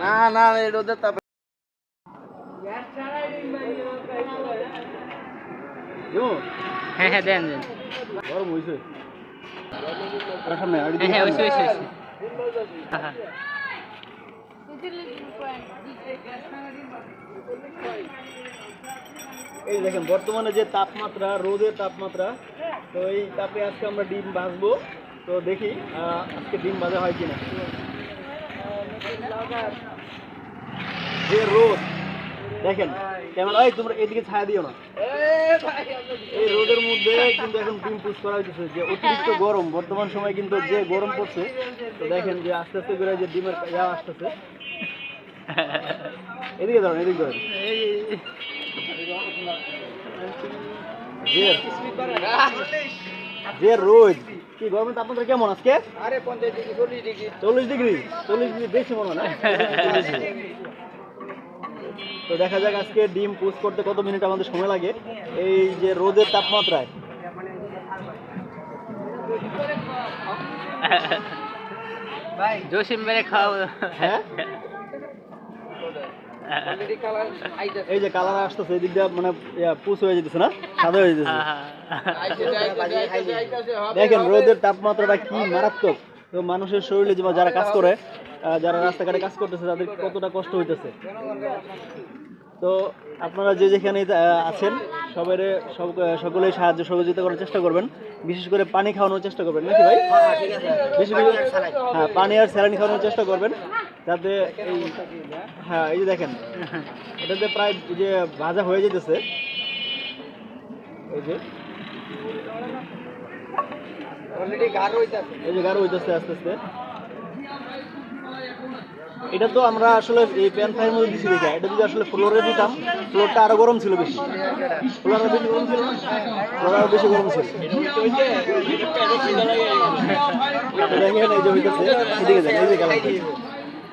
না না এই রোদের তাপে হ্যাঁ হ্যাঁ দেন দেন গরম হয়েছে সামনে হ্যাঁ হ্যাঁ ওইসে ওইসে ওইসে হ্যাঁ হ্যাঁ এই দেখেন বর্তমানে যে তাপমাত্রা রোদের তাপমাত্রা তো এই তাপে আজকে আমরা ডিম ভাজবো। তো দেখি আজকে ডিম বাজা হয় কিনা। যে রোদ, দেখেন, ক্যামেরা, এই তোমরা এদিকে ছায়া দিও না। এই রোদের মধ্যে কিন্তু এখন ডিম পুষ করা হইতেছে, যে অতিরিক্ত গরম। বর্তমান সময় কিন্তু যে গরম পড়ছে, তো দেখেন যে আস্তে আস্তে করে যে ডিমের ইয়া আসতেছে। এদিকে ধরেন এদিকে ধরেন যে রোদ কি গরমের তাপমাত্রা কেমন আজকে? আরে পঞ্চাশ ডিগ্রি চল্লিশ ডিগ্রি। চল্লিশ ডিগ্রি? চল্লিশ ডিগ্রি বেশি মনে হয় তো দেখা যাক আজকে ডিম পুষ করতে কত মিনিট আমাদের সময় লাগে। এই যে রোদের তাপমাত্রায়। জসিম মেরে খাও হ্যাঁ? এই যে কালার আসতেছে এদিক দিয়ে মানে পুষ হয়ে যেতেছে না? সাদা হয়ে যেতেছে আইতেছে হবে দেখেন রোদের তাপমাত্রাটা কি মারাত্মক। তো মানুষের শরীরে যে যারা কাজ করে যারা রাস্তাঘাটে কাজ করতেছে তাদের কতটা কষ্ট হইতেছে। তো আপনারা যে যেখানে আহ, আছেন সবাই সব সকলেই সাহায্য সহযোগিতা করার চেষ্টা করবেন। বিশেষ করে পানি খাওয়ানোর চেষ্টা করবেন নাকি ভাই? বেশি বেশি হ্যাঁ পানি আর স্যালাইন খাওয়ানোর চেষ্টা করবেন। যাতে এই হ্যাঁ এই যে দেখেন। এটাতে প্রায় যে ভাজা হয়ে যেতেছে। এই যে। গাঢ় এই যে গাঢ় হইতেছে আস্তে আস্তে। এটা তো আমরা আসলে এই প্যান ফ্রাইয়ের মধ্যে দিছি দেখা। এটা যদি আসলে ফ্লোরে দিতাম ফ্লোরটা আরও গরম ছিল বেশি। ফ্লোর আরও বেশি গরম ছিল ফ্লোর আরও বেশি গরম ছিল। দেখেন এই যে হইতেছে। এদিকে দেখেন এই যে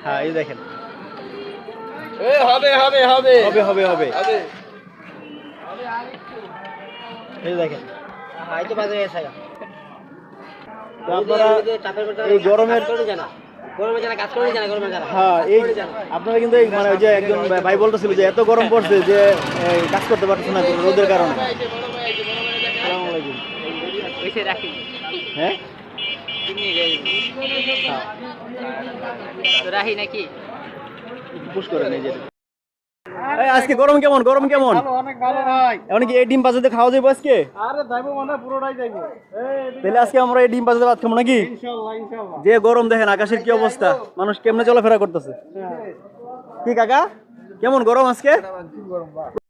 হ্যাঁ এই দেখেন। হবে হবে হবে। হবে হবে হবে। হবে। এই দেখেন। তো বাজে এসে তো আপনারা এই গরমের হ্যাঁ এই আপনারা কিন্তু মানে ওই যে একজন ভাই বলতেছিল যে এত গরম পড়ছে যে কাজ করতে পারতেছে না রোদের কারণে। হ্যাঁ? রাহি নাকি? পুশ করে নেই আজকে গরম কেমন? গরম কেমন? অনেক ভালো ভাই। এমন এই ডিম খাওয়া যাবে আজকে? আরে যাইবো মানে পুরোটাই যাইবো। তাহলে আজকে আমরা এই ডিম বাজাতে ভাত খাব নাকি? ইনশাআল্লাহ ইনশাআল্লাহ যে গরম দেখেন আকাশের কি অবস্থা। মানুষ কেমনে চলাফেরা করতেছে? কি কাকা? কেমন গরম আজকে?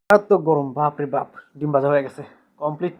মারাত্মক গরম বাপ রে বাপ। ডিম ভাজা হয়ে গেছে কমপ্লিট